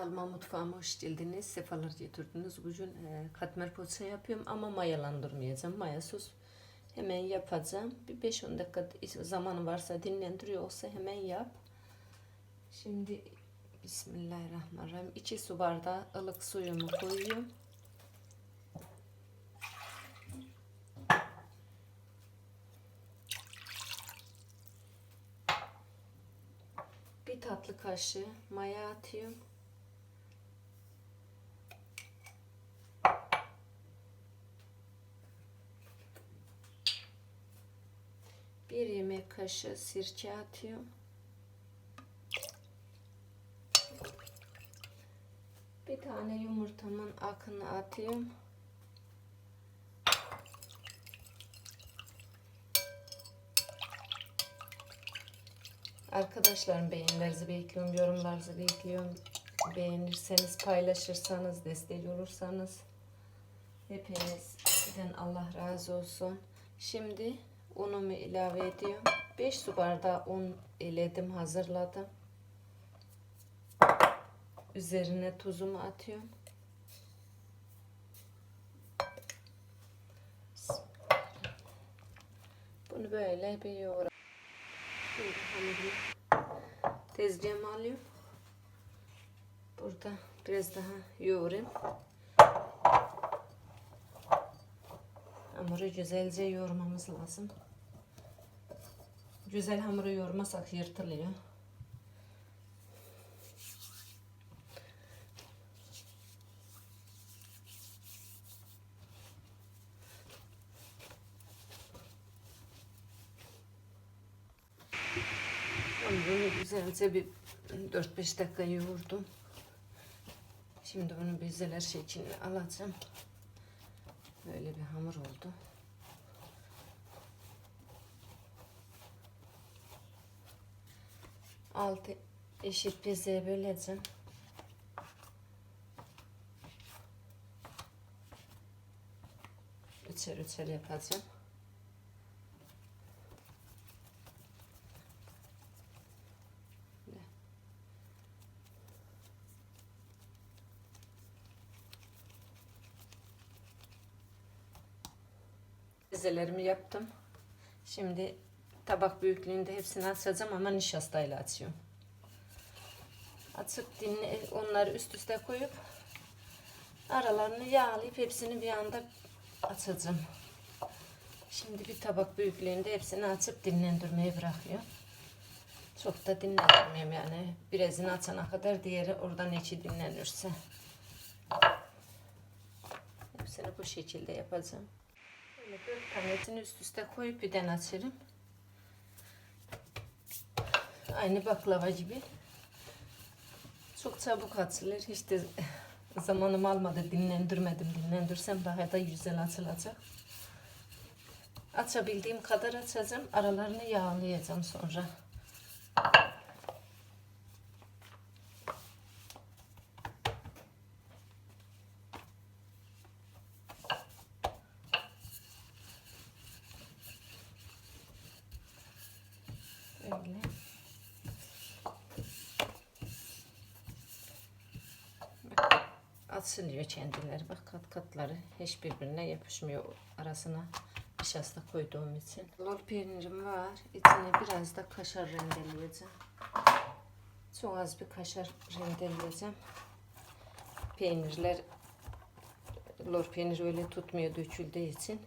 Kanalıma mutfağıma hoş geldiniz. Sefalar getirdiniz. Bugün e, katmer poğaça yapıyorum ama mayalandırmayacağım. Mayasız. Hemen yapacağım. Bir 5-10 dakika zamanı varsa dinlendiriyor olsa hemen yap. Şimdi Bismillahirrahmanirrahim. 2 su bardağı ılık suyumu koyuyorum. Bir tatlı kaşığı maya atıyorum. Bir yemek kaşığı sirke atıyorum. Bir tane yumurtamın akını atıyorum. Arkadaşlarım beğenilerinizi bekliyorum, yorumlarınızı bekliyorum. Beğenirseniz, paylaşırsanız, destek olursanız hepinizden Allah razı olsun. Şimdi unumu ilave ediyorum. 5 su bardağı un eledim, hazırladım. Üzerine tuzumu atıyorum. Bunu böyle bir yoğuram. Şimdi hamurumu tezgahıma alıyorum. Burada biraz daha yoğurayım. Hamuru güzelce yoğurmamız lazım. Güzel hamuru yoğurmasak yırtılıyor. Hamurunu güzelce bir 4-5 dakika yoğurdum. Şimdi bunu bezeler şeklini alacağım. Böyle bir hamur oldu. Altı eşit bezeye böleceğim. Üçer üçer yapacağım. Bezelerimi yaptım. Şimdi tabak büyüklüğünde hepsini açacağım ama nişastayla açıyorum. Açıp dinle, onları üst üste koyup aralarını yağlayıp hepsini bir anda açacağım. Şimdi bir tabak büyüklüğünde hepsini açıp dinlendirmeyi bırakıyorum. Çok da dinlendirmiyorum yani. Birazını açana kadar diğeri oradan içi dinlenirse. Hepsini bu şekilde yapacağım. Dört tanesini üst üste koyup birden açarım. Aynı baklava gibi. Çok çabuk açılır. Hiç de zamanım almadı. Dinlendirmedim. Dinlendirsem daha da güzel açılacak. Açabildiğim kadar açacağım. Aralarını yağlayacağım sonra. Böyle. Bak, Açılıyor kendileri. Bak kat katları hiç birbirine yapışmıyor arasına nişasta koyduğum için. Lor peynirim var. İçine biraz da kaşar rendeleyeceğim. Çok az bir kaşar rendeleyeceğim. Peynirler lor peynir öyle tutmuyor döküldüğü için.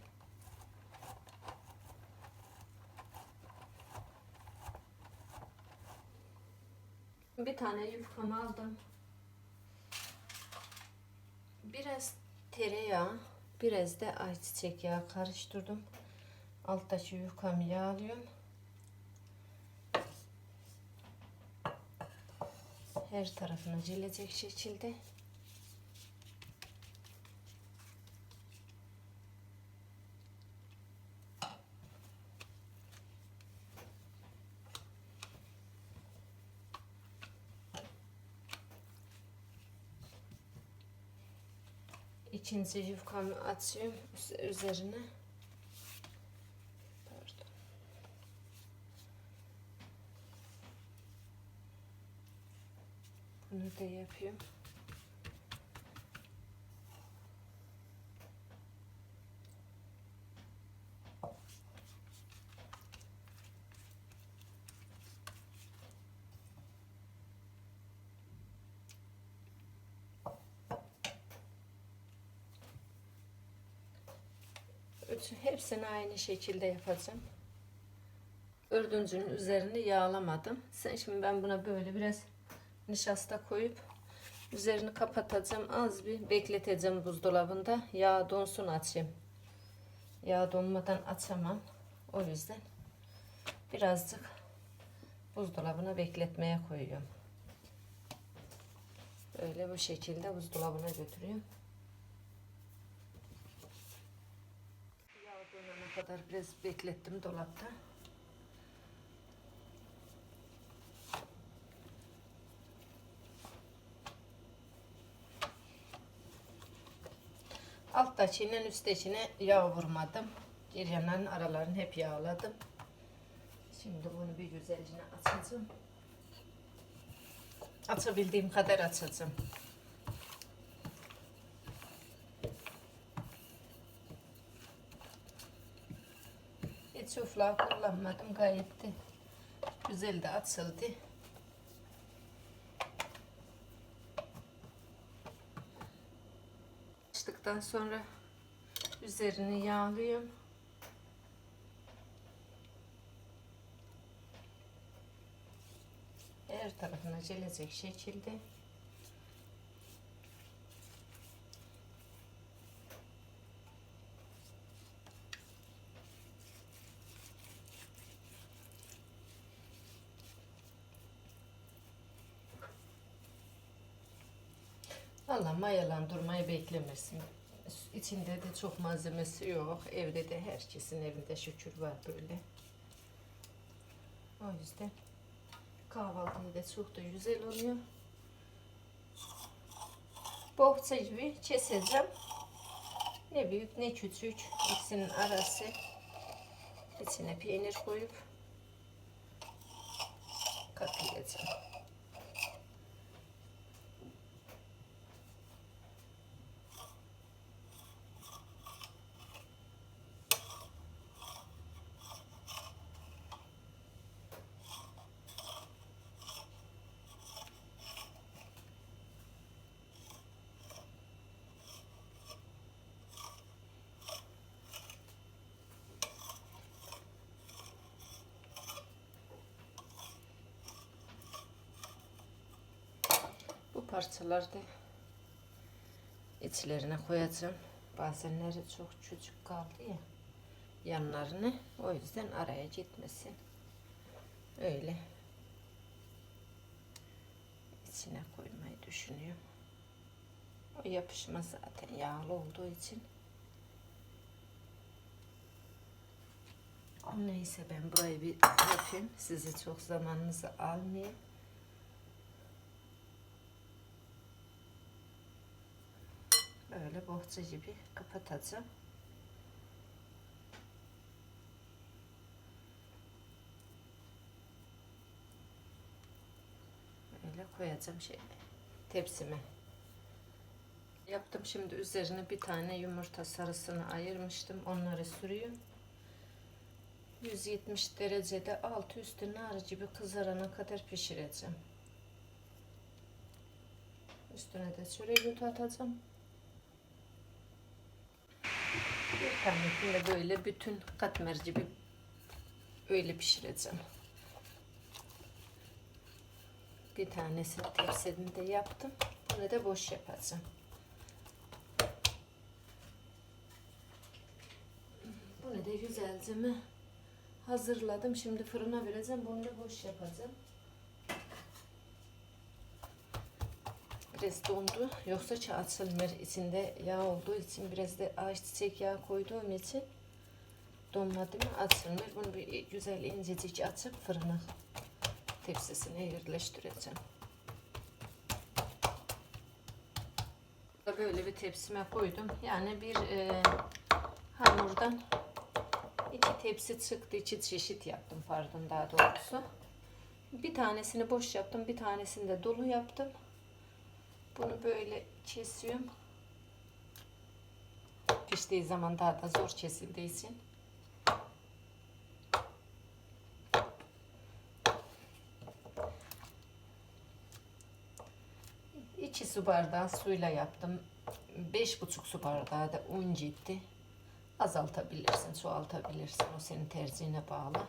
Bir tane yufkamı aldım. Biraz tereyağı, biraz da ayçiçek yağı karıştırdım. Alttaki yufkamı yağlıyorum. Her tarafına gelecek şekilde. İkinci yufkamı açıyorum üz- üzerine. Pardon. Bunu da yapıyorum. Bütün hepsini aynı şekilde yapacağım. Ördüncünün üzerini yağlamadım. Sen şimdi ben buna böyle biraz nişasta koyup üzerini kapatacağım. Az bir bekleteceğim buzdolabında. Yağ donsun açayım. Yağ donmadan açamam. O yüzden birazcık buzdolabına bekletmeye koyuyorum. Böyle bu şekilde buzdolabına götürüyorum. Yağ kadar biraz beklettim dolapta. Alttakiyle üsttekine yağ vurmadım. Giryanların aralarını hep yağladım. Şimdi bunu bir güzelce açacağım. Açabildiğim kadar açacağım. Hiç ufla kullanmadım. Gayet de güzel de açıldı. Açtıktan sonra üzerini yağlıyorum. Her tarafına gelecek şekilde Allah mayalandırmayı beklemesin. İçinde de çok malzemesi yok. Evde de herkesin evinde şükür var böyle. O yüzden kahvaltı da çok da güzel oluyor. Bohça gibi keseceğim. Ne büyük ne küçük. İkisinin arası. İçine peynir koyup katlayacağım. Bu parçaları da içlerine koyacağım. Bazenleri çok küçük kaldı ya yanlarını. O yüzden araya gitmesin. Öyle içine koymayı düşünüyorum. O yapışmaz zaten yağlı olduğu için. Neyse ben burayı bir yapayım. Sizi çok zamanınızı almayayım. Böyle bohça gibi kapatacağım. Böyle koyacağım şey tepsime. Yaptım şimdi üzerine bir tane yumurta sarısını ayırmıştım. Onları sürüyorum. 170 derecede altı üstü nar gibi kızarana kadar pişireceğim. Üstüne de çörek atacağım. Bir tanesini de böyle bütün katmer gibi öyle pişireceğim. Bir tanesini tepside yaptım. Bunu da boş yapacağım. Bunu da güzelce mi hazırladım. Şimdi fırına vereceğim. Bunu da boş yapacağım. Biraz dondu. Yoksa çağatılmır. içinde yağ olduğu için biraz da ayçiçek yağı koyduğum için donmadı mı açılmır. Bunu bir güzel incecik açıp fırına tepsisine yerleştireceğim. Böyle bir tepsime koydum. Yani bir e, hamurdan iki tepsi çıktı. İki çeşit yaptım pardon daha doğrusu. Bir tanesini boş yaptım. Bir tanesini de dolu yaptım. Bunu böyle kesiyorum. Piştiği zaman daha da zor kesildiği için. İki su bardağı suyla yaptım. Beş buçuk su bardağı da un gitti. azaltabilirsin, çoğaltabilirsin. O senin tercihine bağlı.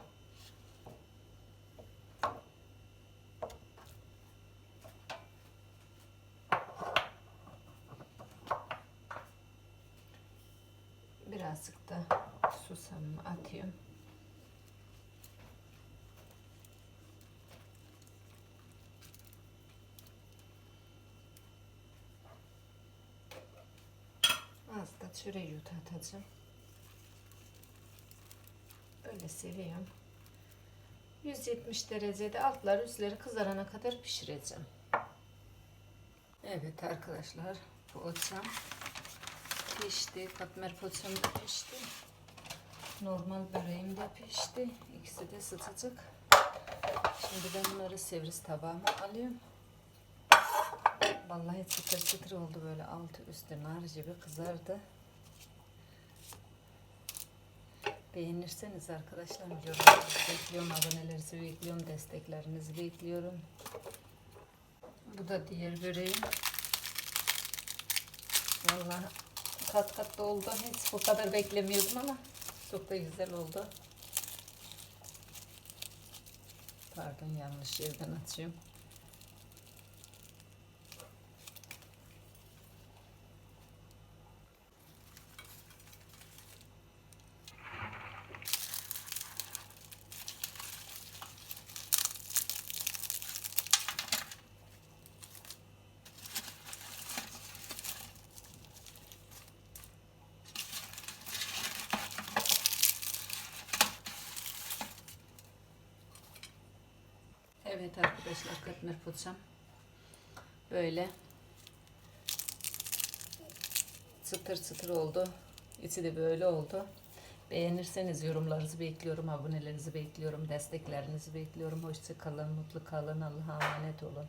Birazcık da susamımı atıyorum. Az da çöreği atacağım. Böyle seviyorum. 170 derecede altlar üstleri kızarana kadar pişireceğim. Evet arkadaşlar poğaçam pişti. Katmer poğaçam da pişti. Normal böreğim de pişti. İkisi de sıcacık. Şimdi ben bunları servis tabağıma alıyorum. Vallahi çıtır çıtır oldu böyle altı üstü nar gibi kızardı. Beğenirseniz arkadaşlar yorumlarınızı bekliyorum, abonelerinizi bekliyorum, desteklerinizi bekliyorum. Bu da diğer böreğim. Vallahi kat kat da oldu. Hiç bu kadar beklemiyordum ama çok da güzel oldu. Pardon yanlış yerden açıyorum. Evet arkadaşlar katmer poğaçam böyle çıtır çıtır oldu. İçi de böyle oldu. Beğenirseniz yorumlarınızı bekliyorum, abonelerinizi bekliyorum, desteklerinizi bekliyorum. Hoşça kalın, mutlu kalın, Allah'a emanet olun.